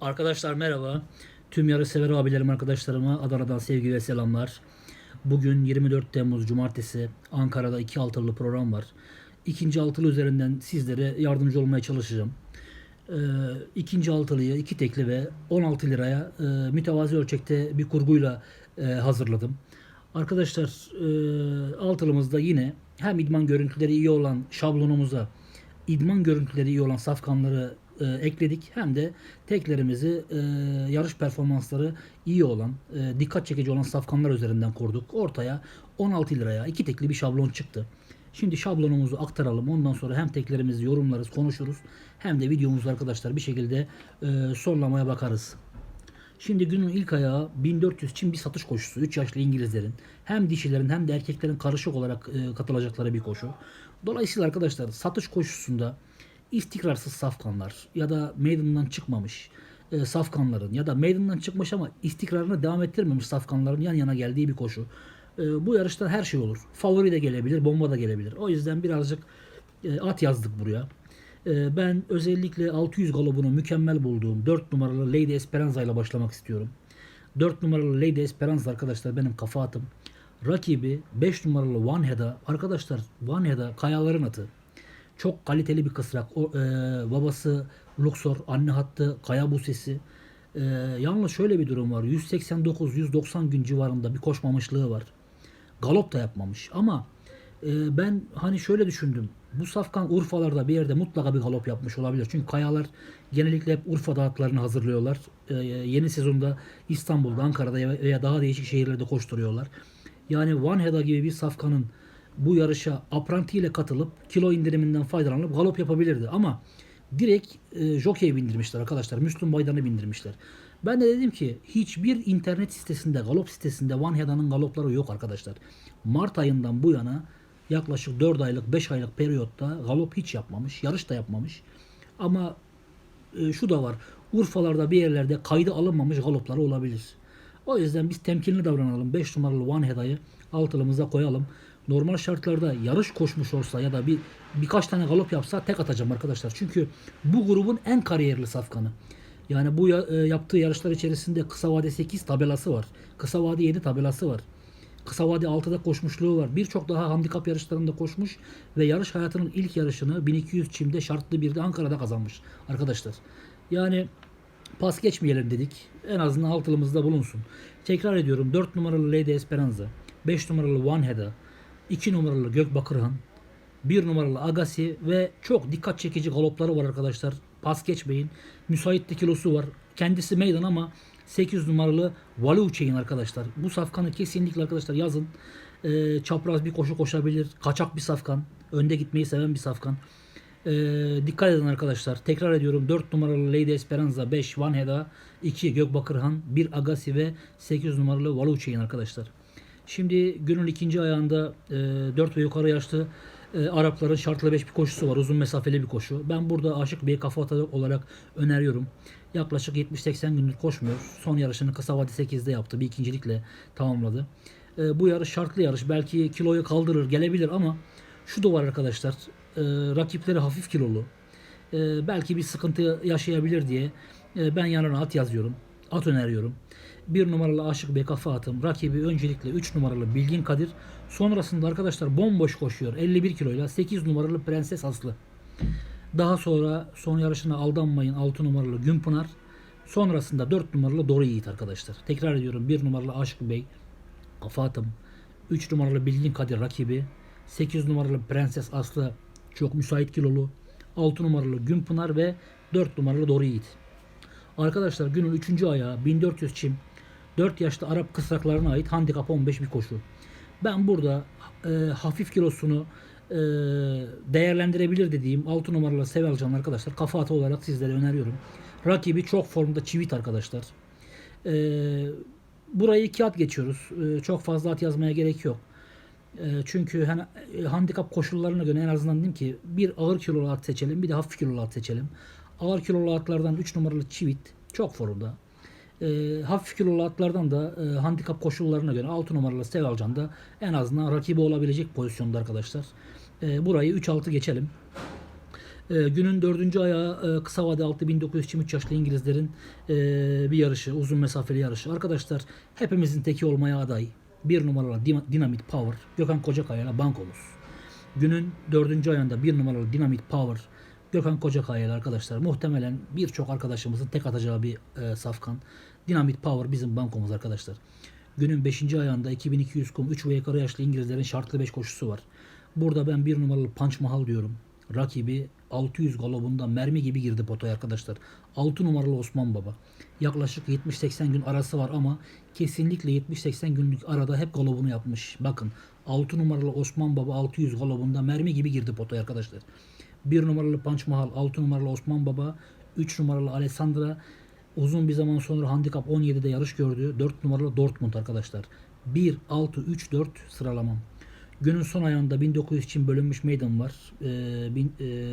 Arkadaşlar merhaba. Tüm yarış sever abilerim arkadaşlarıma Adana'dan sevgi ve selamlar. Bugün 24 Temmuz Cumartesi Ankara'da iki altılı program var. İkinci altılı üzerinden sizlere yardımcı olmaya çalışacağım. Ee, ikinci altılıyı iki tekli ve 16 liraya e, mütevazi ölçekte bir kurguyla e, hazırladım. Arkadaşlar e, altılımızda yine hem idman görüntüleri iyi olan şablonumuza idman görüntüleri iyi olan safkanları e, ekledik. Hem de teklerimizi e, yarış performansları iyi olan, e, dikkat çekici olan safkanlar üzerinden kurduk. Ortaya 16 liraya iki tekli bir şablon çıktı. Şimdi şablonumuzu aktaralım. Ondan sonra hem teklerimizi yorumlarız, konuşuruz. Hem de videomuzu arkadaşlar bir şekilde e, sonlamaya bakarız. Şimdi günün ilk ayağı 1400 Çin bir satış koşusu. 3 yaşlı İngilizlerin hem dişilerin hem de erkeklerin karışık olarak e, katılacakları bir koşu. Dolayısıyla arkadaşlar satış koşusunda istikrarsız safkanlar ya da meydandan çıkmamış e, safkanların ya da meydandan çıkmış ama istikrarını devam ettirmemiş safkanların yan yana geldiği bir koşu. E, bu yarışta her şey olur. Favori de gelebilir, bomba da gelebilir. O yüzden birazcık e, at yazdık buraya. E, ben özellikle 600 galobunu mükemmel bulduğum 4 numaralı Lady Esperanza ile başlamak istiyorum. 4 numaralı Lady Esperanza arkadaşlar benim kafa atım. Rakibi 5 numaralı One Head'a arkadaşlar One Head'a kayaların atı. Çok kaliteli bir kısrak. O, e, babası Luxor, anne hattı Kaya Busesi. E, yalnız şöyle bir durum var. 189-190 gün civarında bir koşmamışlığı var. Galop da yapmamış ama e, ben hani şöyle düşündüm. Bu safkan Urfalarda bir yerde mutlaka bir galop yapmış olabilir. Çünkü kayalar genellikle hep Urfa dağıtlarını hazırlıyorlar. E, yeni sezonda İstanbul'da, Ankara'da veya daha değişik şehirlerde koşturuyorlar. Yani One Heda gibi bir safkanın bu yarışa apranti ile katılıp kilo indiriminden faydalanıp galop yapabilirdi. Ama direkt e, jockey bindirmişler arkadaşlar. Müslüm Baydan'ı bindirmişler. Ben de dedim ki hiçbir internet sitesinde, galop sitesinde Van Heda'nın galopları yok arkadaşlar. Mart ayından bu yana yaklaşık 4 aylık, 5 aylık periyotta galop hiç yapmamış. Yarış da yapmamış. Ama e, şu da var. Urfalarda bir yerlerde kaydı alınmamış galopları olabilir. O yüzden biz temkinli davranalım. 5 numaralı Van Heda'yı altılımıza koyalım. Normal şartlarda yarış koşmuş olsa ya da bir birkaç tane galop yapsa tek atacağım arkadaşlar. Çünkü bu grubun en kariyerli safkanı. Yani bu e, yaptığı yarışlar içerisinde kısa vade 8 tabelası var. Kısa vade 7 tabelası var. Kısa vade 6'da koşmuşluğu var. Birçok daha handikap yarışlarında koşmuş ve yarış hayatının ilk yarışını 1200 çimde şartlı bir de Ankara'da kazanmış arkadaşlar. Yani pas geçmeyelim dedik. En azından altılımızda bulunsun. Tekrar ediyorum 4 numaralı Lady Esperanza, 5 numaralı One Head'a, 2 numaralı Gökbakırhan, 1 numaralı Agassi ve çok dikkat çekici galopları var arkadaşlar. Pas geçmeyin. Müsait kilosu var. Kendisi meydan ama 8 numaralı Valuçey'in arkadaşlar. Bu safkanı kesinlikle arkadaşlar yazın. Ee, çapraz bir koşu koşabilir. Kaçak bir safkan. Önde gitmeyi seven bir safkan. Ee, dikkat edin arkadaşlar. Tekrar ediyorum. 4 numaralı Lady Esperanza, 5 Van Heda, 2 Gökbakırhan, 1 Agassi ve 8 numaralı Valuçey'in arkadaşlar. Şimdi günün ikinci ayağında e, 4 ve yukarı yaşlı e, Arapların şartlı 5 bir koşusu var. Uzun mesafeli bir koşu. Ben burada Aşık Bey kafa atar olarak öneriyorum. Yaklaşık 70-80 gündür koşmuyor. Son yarışını kısa vade 8'de yaptı. Bir ikincilikle tamamladı. E, bu yarış şartlı yarış. Belki kiloyu kaldırır gelebilir ama şu da var arkadaşlar. E, rakipleri hafif kilolu. E, belki bir sıkıntı yaşayabilir diye e, ben yanına at yazıyorum. At öneriyorum. Bir numaralı Aşık Bey kafa atım. Rakibi öncelikle 3 numaralı Bilgin Kadir. Sonrasında arkadaşlar bomboş koşuyor. 51 kiloyla 8 numaralı Prenses Aslı. Daha sonra son yarışına aldanmayın 6 numaralı Günpınar. Sonrasında 4 numaralı Doğru Yiğit arkadaşlar. Tekrar ediyorum 1 numaralı Aşık Bey kafa atım. 3 numaralı Bilgin Kadir rakibi. 8 numaralı Prenses Aslı çok müsait kilolu. 6 numaralı Günpınar ve 4 numaralı Doğru Yiğit. Arkadaşlar günün 3. ayağı 1400 çim 4 yaşlı Arap kısraklarına ait handikap 15 bir koşu. Ben burada e, hafif kilosunu e, değerlendirebilir dediğim 6 numaralı Sevelcan arkadaşlar kafa atı olarak sizlere öneriyorum. Rakibi çok formda çivit arkadaşlar. E, burayı iki at geçiyoruz. E, çok fazla at yazmaya gerek yok. E, çünkü hani e, handikap koşullarına göre en azından dedim ki bir ağır kilolu at seçelim bir de hafif kilolu at seçelim. Ağır kilolu atlardan 3 numaralı Çivit çok formda. E, hafif kilolu atlardan da e, handikap koşullarına göre 6 numaralı Sevalcan da en azından rakibi olabilecek pozisyonda arkadaşlar. E, burayı 3-6 geçelim. Ee, günün dördüncü ayağı e, kısa vade 6923 yaşlı İngilizlerin e, bir yarışı, uzun mesafeli yarışı. Arkadaşlar hepimizin teki olmaya aday. Bir numaralı Dynamite Power, Gökhan Kocakaya ile bankomuz. Günün dördüncü ayında bir numaralı Dynamite Power, Gökhan Kocakaya ile arkadaşlar. Muhtemelen birçok arkadaşımızın tek atacağı bir e, safkan. Dynamite Power bizim bankomuz arkadaşlar. Günün 5. ayağında 2200 kum 3 ve yukarı yaşlı İngilizlerin şartlı 5 koşusu var. Burada ben bir numaralı Punch Mahal diyorum. Rakibi 600 galobunda mermi gibi girdi potaya arkadaşlar. 6 numaralı Osman Baba. Yaklaşık 70-80 gün arası var ama kesinlikle 70-80 günlük arada hep galobunu yapmış. Bakın 6 numaralı Osman Baba 600 galobunda mermi gibi girdi potaya arkadaşlar. 1 numaralı Punch Mahal, 6 numaralı Osman Baba, 3 numaralı Alessandra uzun bir zaman sonra handikap 17'de yarış gördü. 4 numaralı Dortmund arkadaşlar. 1, 6, 3, 4 sıralamam. Günün son ayağında 1900 için bölünmüş meydan var.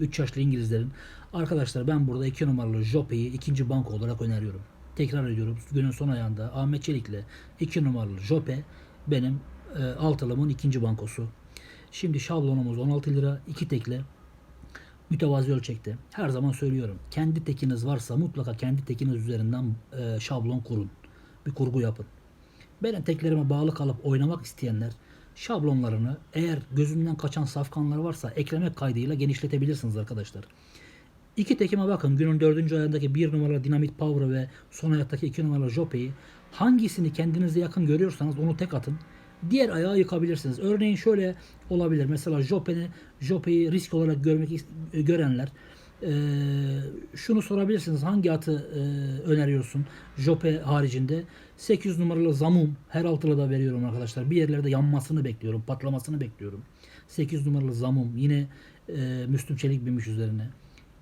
3 yaşlı İngilizlerin. Arkadaşlar ben burada 2 numaralı Jope'yi ikinci banko olarak öneriyorum. Tekrar ediyorum. Günün son ayağında Ahmet Çelik'le 2 numaralı Jope benim e, altılımın ikinci bankosu. Şimdi şablonumuz 16 lira. 2 tekle mütevazi ölçekte. Her zaman söylüyorum. Kendi tekiniz varsa mutlaka kendi tekiniz üzerinden e, şablon kurun. Bir kurgu yapın. Benim teklerime bağlı kalıp oynamak isteyenler şablonlarını eğer gözünden kaçan safkanlar varsa eklemek kaydıyla genişletebilirsiniz arkadaşlar. İki tekime bakın. Günün dördüncü ayındaki bir numaralı Dynamite Power ve son ayaktaki iki numaralı Jope'yi hangisini kendinize yakın görüyorsanız onu tek atın. Diğer ayağı yıkabilirsiniz. Örneğin şöyle olabilir. Mesela Jope'yi risk olarak görmek is- görenler eee, şunu sorabilirsiniz. Hangi atı eee, öneriyorsun? Jope haricinde 800 numaralı Zamum her altılı da veriyorum arkadaşlar. Bir yerlerde yanmasını bekliyorum, patlamasını bekliyorum. 800 numaralı Zamum yine eee Müslüm Çelik binmiş üzerine.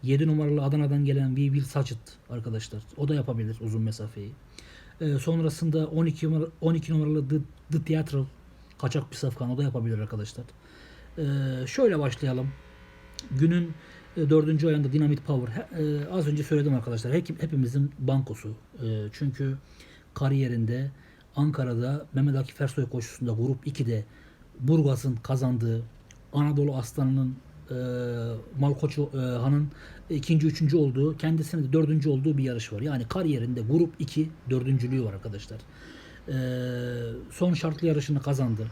7 numaralı Adana'dan gelen Will Sacit arkadaşlar. O da yapabilir uzun mesafeyi. Ee, sonrasında 12 numaralı, 12 numaralı The, The Theatral kaçak bir safkan o da yapabilir arkadaşlar. Ee, şöyle başlayalım. Günün e, dördüncü ayında Dynamite Power. He- e, az önce söyledim arkadaşlar. Hep, hepimizin bankosu. E, çünkü kariyerinde Ankara'da Mehmet Akif Ersoy koşusunda Grup 2'de Burgaz'ın kazandığı Anadolu Aslanı'nın e, e, Han'ın ikinci, üçüncü olduğu, kendisinin de dördüncü olduğu bir yarış var. Yani kariyerinde Grup 2 dördüncülüğü var arkadaşlar. E, son şartlı yarışını kazandı.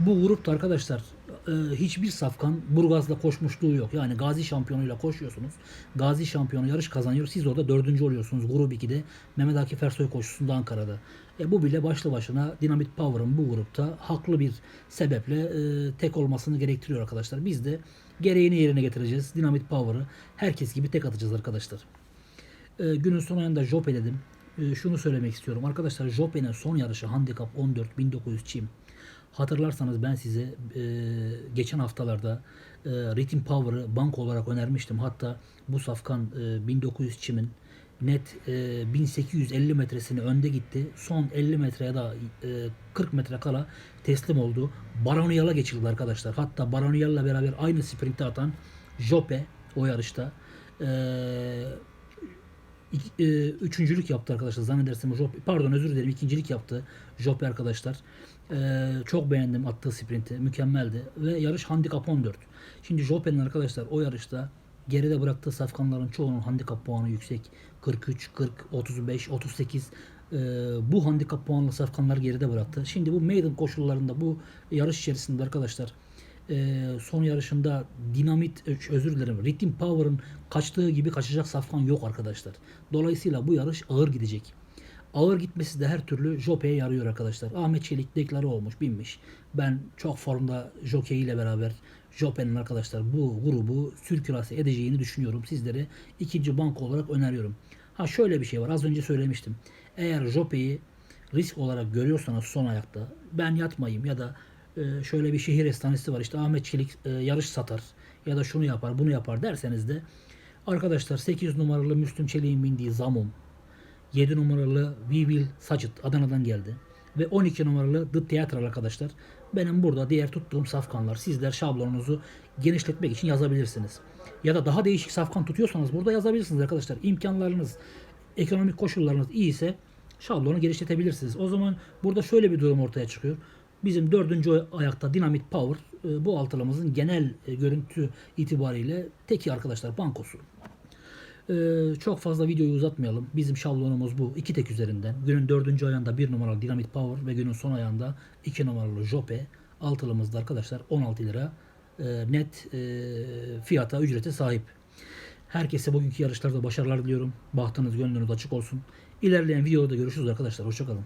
Bu grupta arkadaşlar e, hiçbir safkan Burgaz'la koşmuşluğu yok. Yani Gazi şampiyonuyla koşuyorsunuz. Gazi şampiyonu yarış kazanıyor. Siz orada dördüncü oluyorsunuz. Grup 2'de Mehmet Akif Ersoy koşusunda Ankara'da. E, bu bile başlı başına Dynamite Power'ın bu grupta haklı bir sebeple e, tek olmasını gerektiriyor arkadaşlar. Biz de gereğini yerine getireceğiz. Dynamite Power'ı herkes gibi tek atacağız arkadaşlar. E, günün son ayında Jope dedim. E, şunu söylemek istiyorum. Arkadaşlar Jope'nin son yarışı Handicap 14 1900 çim. Hatırlarsanız ben size e, geçen haftalarda e, Ritim Power'ı banko olarak önermiştim. Hatta bu safkan e, 1900 çimin net e, 1850 metresini önde gitti. Son 50 metre ya da e, 40 metre kala teslim oldu. Baroniyal'a geçildi arkadaşlar. Hatta Baroniyal'la beraber aynı sprintte atan Jope o yarışta e, e, üçüncülük yaptı arkadaşlar zannedersem Jope, pardon özür dilerim ikincilik yaptı Jope arkadaşlar. E, çok beğendim attığı sprinti mükemmeldi ve yarış handikap 14. Şimdi Jope'nin arkadaşlar o yarışta geride bıraktığı safkanların çoğunun handikap puanı yüksek. 43, 40, 35, 38 e, bu handikap puanlı safkanları geride bıraktı. Şimdi bu maiden koşullarında bu yarış içerisinde arkadaşlar e, son yarışında dinamit özür dilerim Ritim Power'ın kaçtığı gibi kaçacak safkan yok arkadaşlar. Dolayısıyla bu yarış ağır gidecek. Ağır gitmesi de her türlü Jope'ye yarıyor arkadaşlar. Ahmet Çelik deklare olmuş, binmiş. Ben çok formda Jockey ile beraber Jope'nin arkadaşlar bu grubu sürkülase edeceğini düşünüyorum. Sizlere ikinci banko olarak öneriyorum. Ha şöyle bir şey var. Az önce söylemiştim. Eğer Jope'yi risk olarak görüyorsanız son ayakta ben yatmayayım ya da e, şöyle bir şehir efsanesi var işte Ahmet Çelik e, yarış satar ya da şunu yapar bunu yapar derseniz de arkadaşlar 8 numaralı Müslüm Çelik'in bindiği Zamum 7 numaralı Will Sacit Adana'dan geldi. Ve 12 numaralı The Theatral arkadaşlar. Benim burada diğer tuttuğum safkanlar. Sizler şablonunuzu genişletmek için yazabilirsiniz. Ya da daha değişik safkan tutuyorsanız burada yazabilirsiniz arkadaşlar. İmkanlarınız, ekonomik koşullarınız iyiyse şablonu genişletebilirsiniz. O zaman burada şöyle bir durum ortaya çıkıyor. Bizim dördüncü ayakta Dynamite Power e, bu altılımızın genel e, görüntü itibariyle teki arkadaşlar bankosu. E, çok fazla videoyu uzatmayalım. Bizim şablonumuz bu. İki tek üzerinden. Günün dördüncü ayağında bir numaralı Dynamit Power ve günün son ayağında iki numaralı Jope. Altılımızda arkadaşlar 16 lira e, net e, fiyata, ücrete sahip. Herkese bugünkü yarışlarda başarılar diliyorum. Bahtınız, gönlünüz açık olsun. İlerleyen videoda görüşürüz arkadaşlar. Hoşçakalın.